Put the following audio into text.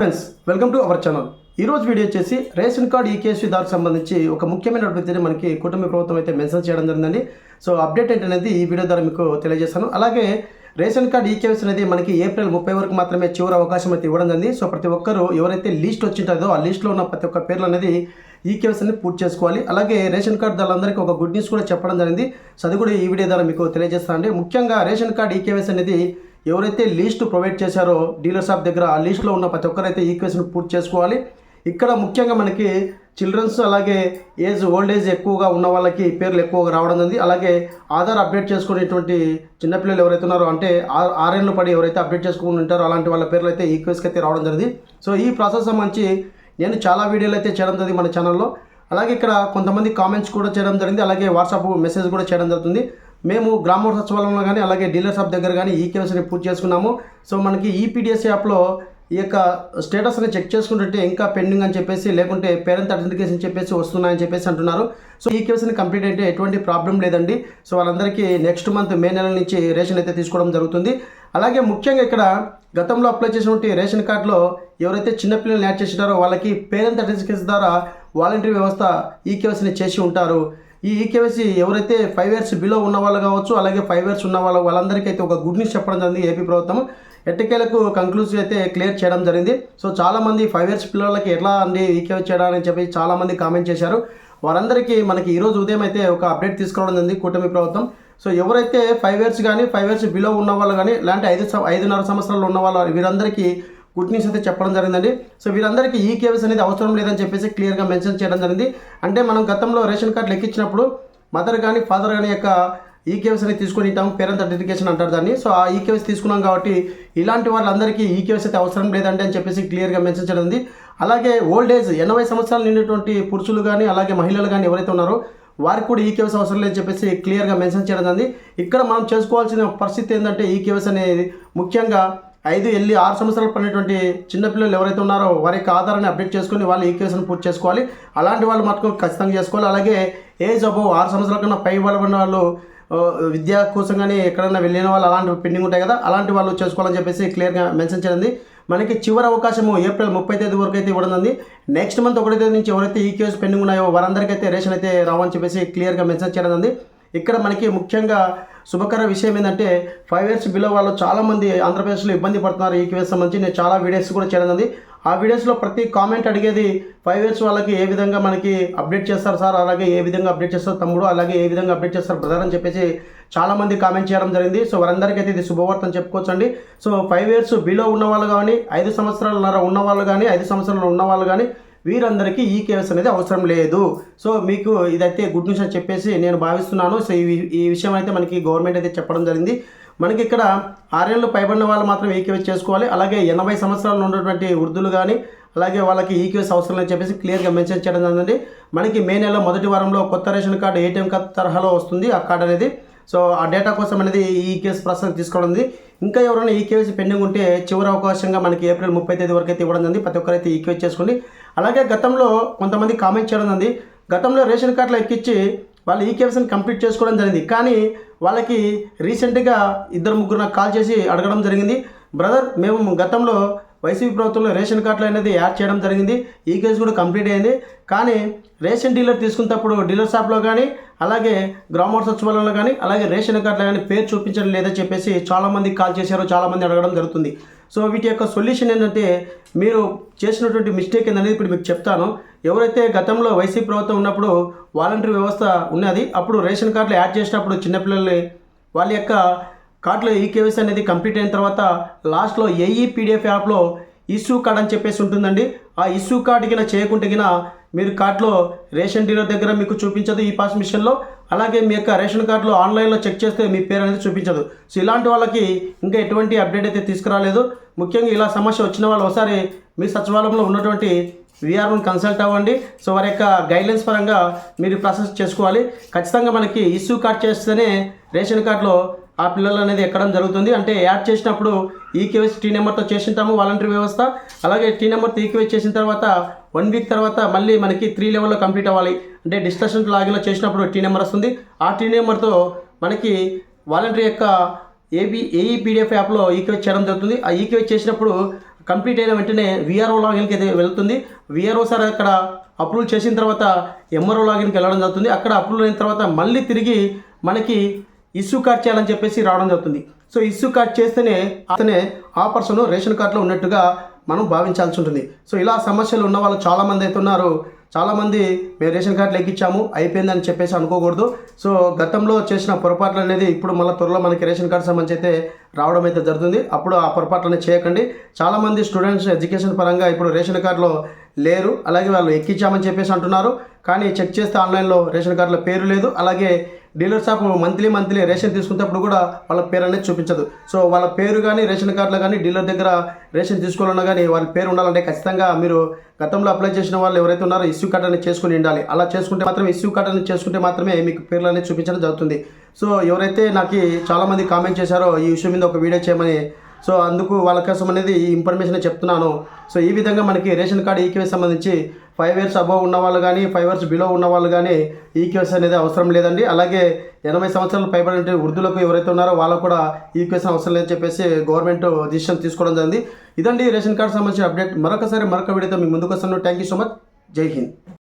Friends welcome to our channel ఈ రోజు video వచ్చేసి రేషన్ కార్డు ఈకేఎస్సీ దానికి సంబంధించి ఒక ముఖ్యమైనటువంటి మనకి కుటుంబ ప్రభుత్వం అయితే మెన్షన్ చేయడం జరిగిందండి. సో అప్డేట్ ఏంటనేది ఈ వీడియో ద్వారా మీకు తెలియజేస్తాను. అలాగే రేషన్ కార్డు ఈకేఎస్ అనేది మనకి ఏప్రిల్ ముప్పై వరకు మాత్రమే చివరి అవకాశం అయితే ఇవ్వడం జరిగింది. సో ప్రతి ఒక్కరు ఎవరైతే లిస్ట్ వచ్చింటుందో ఆ లిస్ట్లో ఉన్న ప్రతి ఒక్క పేర్లు అనేది ఈకేఎస్ అనేది పూర్తి చేసుకోవాలి. అలాగే రేషన్ కార్డు దానిలందరికీ ఒక గుడ్ న్యూస్ కూడా చెప్పడం జరిగింది. సో అది కూడా ఈ వీడియో ద్వారా మీకు తెలియజేస్తానండి. ముఖ్యంగా రేషన్ కార్డ్ ఈకేఎస్ అనేది ఎవరైతే లీస్ట్ ప్రొవైడ్ చేశారో డీలర్ షాప్ దగ్గర ఆ లీస్ట్లో ఉన్న ప్రతి ఒక్కరైతే ఈక్వేషన్ పూర్తి చేసుకోవాలి. ఇక్కడ ముఖ్యంగా మనకి చిల్డ్రన్స్ అలాగే ఏజ్ ఓల్డ్ ఏజ్ ఎక్కువగా ఉన్న వాళ్ళకి పేర్లు ఎక్కువగా రావడం ఉంది. అలాగే ఆధార్ అప్డేట్ చేసుకునేటువంటి చిన్నపిల్లలు ఎవరైతే ఉన్నారో అంటే ఆ- ఆరేళ్ళు పడి ఎవరైతే అప్డేట్ చేసుకుని ఉంటారో అలాంటి వాళ్ళ పేర్లు అయితే ఈక్వెస్కి అయితే రావడం జరిగింది. సో ఈ ప్రాసెస్ సంబంధించి నేను చాలా వీడియోలు అయితే చేయడం జరిగింది మన ఛానల్లో అలాగే ఇక్కడ కొంతమంది కామెంట్స్ కూడా చేయడం జరిగింది. అలాగే వాట్సాప్ మెసేజ్ కూడా చేయడం జరుగుతుంది. మేము గ్రామ సచివాలయంలో కానీ అలాగే డీలర్ షాప్ దగ్గర కానీ ఈ కేవైసీని పూర్తి చేసుకున్నాము. సో మనకి ఈపీడిఎస్ యాప్లో ఈ యొక్క స్టేటస్ని చెక్ చేసుకుంటుంటే ఇంకా పెండింగ్ అని చెప్పేసి లేకుంటే పేరెంట్ అథెంటికేషన్ చెప్పేసి వస్తున్నాయని చెప్పేసి అంటున్నారు. సో ఈ కేసుని కంప్లీట్ అయితే ఎటువంటి ప్రాబ్లం లేదండి. సో వాళ్ళందరికీ నెక్స్ట్ మంత్ మే నెల నుంచి రేషన్ అయితే తీసుకోవడం జరుగుతుంది. అలాగే ముఖ్యంగా ఇక్కడ గతంలో అప్లై చేసినటువంటి రేషన్ కార్డులో ఎవరైతే చిన్నపిల్లల్ని యాడ్ చేసినారో వాళ్ళకి పేరెంట్ అథెంటికేషన్ ద్వారా వాలంటరీ వ్యవస్థ ఈ కేసుని చేసి ఉంటారు. ఈ ఈకేవైసీ ఎవరైతే ఫైవ్ ఇయర్స్ బిలో ఉన్న వాళ్ళు కావచ్చు అలాగే ఫైవ్ ఇయర్స్ ఉన్న వాళ్ళ వాళ్ళందరికీ అయితే ఒక గుడ్ న్యూస్ చెప్పడం జరిగింది ఏపీ ప్రభుత్వం. ఎట్టకేలకు కంక్లూజివ్ అయితే క్లియర్ చేయడం జరిగింది. సో చాలామంది ఫైవ్ ఇయర్స్ పిల్లలకి ఎట్లా అండి ఈకేవై చేయడానికి చెప్పి చాలామంది కామెంట్ చేశారు. వారందరికీ మనకి ఈరోజు ఉదయం అయితే ఒక అప్డేట్ తీసుకురావడం జరిగింది కూటమి ప్రభుత్వం. సో ఎవరైతే ఫైవ్ ఇయర్స్ కానీ ఫైవ్ ఇయర్స్ బిలో ఉన్న వాళ్ళు కానీ లేదంటే ఐదు సం- ఐదున్నర సంవత్సరాలు ఉన్న వాళ్ళు వీరందరికీ గుడ్ న్యూస్ అయితే చెప్పడం జరిగిందండి. సో వీరందరికీ ఈ కేవీస్ అనేది అవసరం లేదని చెప్పేసి క్లియర్గా మెన్షన్ చేయడం జరిగింది. అంటే మనం గతంలో రేషన్ కార్డు లెక్కించినప్పుడు మదర్ కానీ ఫాదర్ కానీ యొక్క ఈ కేవైసీ అనేది తీసుకుని ఉంటాం పేరెంట్ అథెంటికేషన్ అంటారు దాన్ని. సో ఆ ఈ కేవైసీ తీసుకున్నాం కాబట్టి ఇలాంటి వాళ్ళందరికీ ఈ కేవైసీ అయితే అవసరం లేదండి అని చెప్పేసి క్లియర్గా మెన్షన్ చేయడం ఉంది అలాగే ఓల్డ్ ఏజ్ ఎనభై సంవత్సరాలు నిండినటువంటి పురుషులు కానీ అలాగే మహిళలు కానీ ఎవరైతే ఉన్నారో వారికి కూడా ఈ కేవైసీ అవసరం లేదని చెప్పేసి క్లియర్గా మెన్షన్ చేయడం జరిగింది. ఇక్కడ మనం చేసుకోవాల్సిన పరిస్థితి ఏంటంటే ఈ కేవైసీ అనేది ముఖ్యంగా ఐదు వెళ్ళి ఆరు సంవత్సరాలు పడినటువంటి చిన్నపిల్లలు ఎవరైతే ఉన్నారో వారి యొక్క ఆధారాన్ని అప్డేట్ చేసుకొని వాళ్ళు ఈక్వేషన్ పూర్తి చేసుకోవాలి. అలాంటి వాళ్ళు మటుకు ఖచ్చితంగా చేసుకోవాలి. అలాగే ఏజ్ అబౌవ్ ఆరు సంవత్సరాల కన్నా పై వాళ్ళు వాళ్ళు విద్యా విద్య కోసం కానీ ఎక్కడైనా వెళ్ళిన వాళ్ళు అలాంటి పెండింగ్ ఉంటాయి కదా అలాంటి వాళ్ళు చేసుకోవాలని చెప్పేసి క్లియర్గా మెన్షన్ చేయండి మనకి చివరి అవకాశము ఏప్రిల్ ముప్పై తేదీ వరకు అయితే ఇవ్వడం ఉంది. నెక్స్ట్ మంత్ ఒకటి తేదీ నుంచి ఎవరైతే ఈ కేసు పెండింగ్ ఉన్నాయో వారందరికీ అయితే రేషన్ అయితే రావని చెప్పేసి క్లియర్గా మెన్షన్ చేయడం ఇక్కడ మనకి ముఖ్యంగా శుభకర విషయం ఏంటంటే ఫైవ్ ఇయర్స్ బిలో వాళ్ళు చాలామంది ఆంధ్రప్రదేశ్లో ఇబ్బంది పడుతున్నారు. ఈ కేసు సంబంధించి నేను చాలా వీడియోస్ కూడా చేయడం ఆ వీడియోస్లో ప్రతి కామెంట్ అడిగేది ఫైవ్ ఇయర్స్ వాళ్ళకి ఏ విధంగా మనకి అప్డేట్ చేస్తారు సార్? అలాగే ఏ విధంగా అప్డేట్ చేస్తారు తమ్ముడు? అలాగే ఏ విధంగా అప్డేట్ చేస్తారు బ్రదర్ అని చెప్పేసి చాలామంది కామెంట్ చేయడం జరిగింది. సో వారందరికీ అయితే ఇది శుభవార్త అని సో ఫైవ్ ఇయర్స్ బిలో ఉన్న వాళ్ళు కానీ ఐదు సంవత్సరాలన్నర ఉన్న వాళ్ళు కానీ ఐదు సంవత్సరాలు ఉన్న వాళ్ళు కానీ వీరందరికీ ఈ కేవైసీ అనేది అవసరం లేదు. సో మీకు ఇదైతే గుడ్ న్యూస్ అని చెప్పేసి నేను భావిస్తున్నాను. సో ఈ ఈ విషయం అయితే మనకి గవర్నమెంట్ అయితే చెప్పడం జరిగింది. మనకి ఇక్కడ ఆరేళ్ళు పైబడిన వాళ్ళు మాత్రం ఈ చేసుకోవాలి. అలాగే ఎనభై సంవత్సరాలు ఉన్నటువంటి వృద్ధులు కానీ అలాగే వాళ్ళకి ఈకేవెస్ అవసరం అని చెప్పేసి క్లియర్గా మెన్షన్ చేయడం జరిగింది. మనకి మే నెల మొదటి వారంలో కొత్త రేషన్ కార్డు ఏటీఎం కార్డు తరహాలో వస్తుంది ఆ కార్డు అనేది. సో ఆ డేటా కోసం అనేది ఈ కేసు ప్రాసెస్ తీసుకోవడం ఉంది ఇంకా ఎవరైనా ఈ కేవైసీ పెండింగ్ ఉంటే చివరి అవకాశంగా మనకి ఏప్రిల్ ముప్పై తేదీ వరకు అయితే ఇవ్వడం జరిగింది. ప్రతి ఒక్కరైతే ఈ కేవైసీ చేసుకోండి అలాగే గతంలో కొంతమంది కామెంట్ చేయడం ఉంది గతంలో రేషన్ కార్డులు ఎక్కించి వాళ్ళు ఈ కేవైసీని కంప్లీట్ చేసుకోవడం జరిగింది. కానీ వాళ్ళకి రీసెంట్గా ఇద్దరు ముగ్గురు నాకు కాల్ చేసి అడగడం జరిగింది. బ్రదర్ మేము గతంలో వైసీపీ ప్రభుత్వంలో రేషన్ కార్డులు అనేది యాడ్ చేయడం జరిగింది. ఈ కేసు కూడా కంప్లీట్ అయింది. కానీ రేషన్ డీలర్ తీసుకున్నప్పుడు డీలర్ షాప్లో కానీ అలాగే గ్రామ సచివాలయంలో కానీ అలాగే రేషన్ కార్డులో కానీ పేరు చూపించడం లేదని చెప్పేసి చాలామంది కాల్ చేశారు. చాలామంది అడగడం జరుగుతుంది. సో వీటి యొక్క సొల్యూషన్ ఏంటంటే మీరు చేసినటువంటి మిస్టేక్ ఏంటనేది ఇప్పుడు మీకు చెప్తాను. ఎవరైతే గతంలో వైసీపీ ప్రభుత్వం ఉన్నప్పుడు వాలంటరీ వ్యవస్థ ఉన్నది అప్పుడు రేషన్ కార్డులు యాడ్ చేసినప్పుడు చిన్నపిల్లల్ని వాళ్ళ యొక్క కార్డులో ఈ కేవైసీ అనేది కంప్లీట్ అయిన తర్వాత లాస్ట్లో ఏఈ పీడిఎఫ్ యాప్లో ఇష్యూ కార్డ్ అని చెప్పేసి ఉంటుందండి. ఆ ఇష్యూ కార్డ్ గిన చేయకుంటే గిన మీరు కార్డులో రేషన్ డీలర్ దగ్గర మీకు చూపించదు ఈ పాస్ మిషన్లో. అలాగే మీ యొక్క రేషన్ కార్డులో ఆన్లైన్లో చెక్ చేస్తే మీ పేరు అనేది చూపించదు. సో ఇలాంటి వాళ్ళకి ఇంకా ఎటువంటి అప్డేట్ అయితే తీసుకురాలేదు. ముఖ్యంగా ఇలా సమస్య వచ్చిన వాళ్ళు ఒకసారి మీ సచివాలయంలో ఉన్నటువంటి విఆర్ఓని కన్సల్ట్ అవ్వండి. సో వారి యొక్క గైడ్లైన్స్ పరంగా మీరు ప్రాసెస్ చేసుకోవాలి. ఖచ్చితంగా మనకి ఇష్యూ కార్డ్ చేస్తేనే రేషన్ కార్డులో ఆ పిల్లలు అనేది ఎక్కడం జరుగుతుంది. అంటే యాడ్ చేసినప్పుడు ఈకేవైస్ టీ నెంబర్తో చేసింటాము వాలంటరీ వ్యవస్థ. అలాగే టీ నెంబర్తో ఈ చేసిన తర్వాత వన్ వీక్ తర్వాత మళ్ళీ మనకి త్రీ లెవెల్లో కంప్లీట్ అవ్వాలి. అంటే డిస్కషన్ లాగిన్లో చేసినప్పుడు టీ నెంబర్ వస్తుంది. ఆ టీ నెంబర్తో మనకి వాలంటరీ యొక్క ఏబీ ఏఈ పీడిఎఫ్ యాప్లో ఈక్వేట్ చేయడం జరుగుతుంది. ఆ ఈక్వేట్ చేసినప్పుడు కంప్లీట్ అయిన వెంటనే విఆర్ఓ లాగిన్కి అయితే వెళ్తుంది. విఆర్ఓ సార్ అక్కడ అప్రూవ్ చేసిన తర్వాత ఎంఆర్ఓ లాగిన్కి వెళ్ళడం జరుగుతుంది. అక్కడ అప్రూవ్ అయిన తర్వాత మళ్ళీ తిరిగి మనకి ఇష్యూ కార్డ్ చేయాలని చెప్పేసి రావడం జరుగుతుంది. సో ఇష్యూ కార్డ్ చేస్తేనే అతనే ఆ పర్సన్ రేషన్ కార్డులో ఉన్నట్టుగా మనం భావించాల్సి ఉంటుంది. సో ఇలా సమస్యలు ఉన్న వాళ్ళు చాలామంది అయితే ఉన్నారు. చాలామంది మేము రేషన్ కార్డు ఎక్కించాము అయిపోయిందని చెప్పేసి అనుకోకూడదు. సో గతంలో చేసిన పొరపాట్లు అనేది ఇప్పుడు మళ్ళీ త్వరలో మనకి రేషన్ కార్డు సంబంధించి అయితే రావడం అయితే జరుగుతుంది. అప్పుడు ఆ పొరపాట్లనే చేయకండి. చాలామంది స్టూడెంట్స్ ఎడ్యుకేషన్ పరంగా ఇప్పుడు రేషన్ కార్డులో లేరు. అలాగే వాళ్ళు ఎక్కించామని చెప్పేసి అంటున్నారు. కానీ చెక్ చేస్తే ఆన్లైన్లో రేషన్ కార్డులో పేరు లేదు. అలాగే dealer shop monthly monthly ration తీసుకునేటప్పుడు కూడా వాళ్ళ పేరు అనేది చూపించదు. సో వాళ్ళ పేరు కానీ రేషన్ కార్డులో కానీ డీలర్ దగ్గర రేషన్ తీసుకోవాలన్నా కానీ వాళ్ళ పేరు ఉండాలంటే ఖచ్చితంగా మీరు గతంలో అప్లై చేసిన వాళ్ళు ఎవరైతే ఉన్నారో ఇష్యూ కార్డ్ అనేది చేసుకుని ఉండాలి. అలా చేసుకుంటే మాత్రం ఇష్యూ కార్డ్ అనేది చేసుకుంటే మాత్రమే మీకు పేర్లు అనేది చూపించడం జరుగుతుంది. సో ఎవరైతే నాకు చాలామంది కామెంట్ చేశారో ఈ విషయం మీద ఒక వీడియో చేయమని సో అందుకు వాళ్ళ కోసం అనేది ఈ ఇన్ఫర్మేషన్ చెప్తున్నాను. సో ఈ విధంగా మనకి రేషన్ కార్డు ఈకేఎస్ సంబంధించి ఫైవ్ ఇయర్స్ అబవ్ ఉన్న వాళ్ళు కానీ ఫైవ్ ఇయర్స్ బిలో ఉన్న వాళ్ళు కానీ ఈకేఎస్ అనేది అవసరం లేదండి. అలాగే ఎనభై సంవత్సరాలు పైబడి వృద్ధులకు ఎవరైతే ఉన్నారో వాళ్ళకు కూడా ఈకేఎస్ అవసరం లేదని చెప్పేసి గవర్నమెంట్ డిసిషన్ తీసుకోవడం జరిగింది. ఇదండి రేషన్ కార్డు సంబంధించిన అప్డేట్ మరొకసారి మరొక వీడియోతో మీ ముందుకు వస్తాను. థ్యాంక్ యూ సో మచ్ జై హింద్.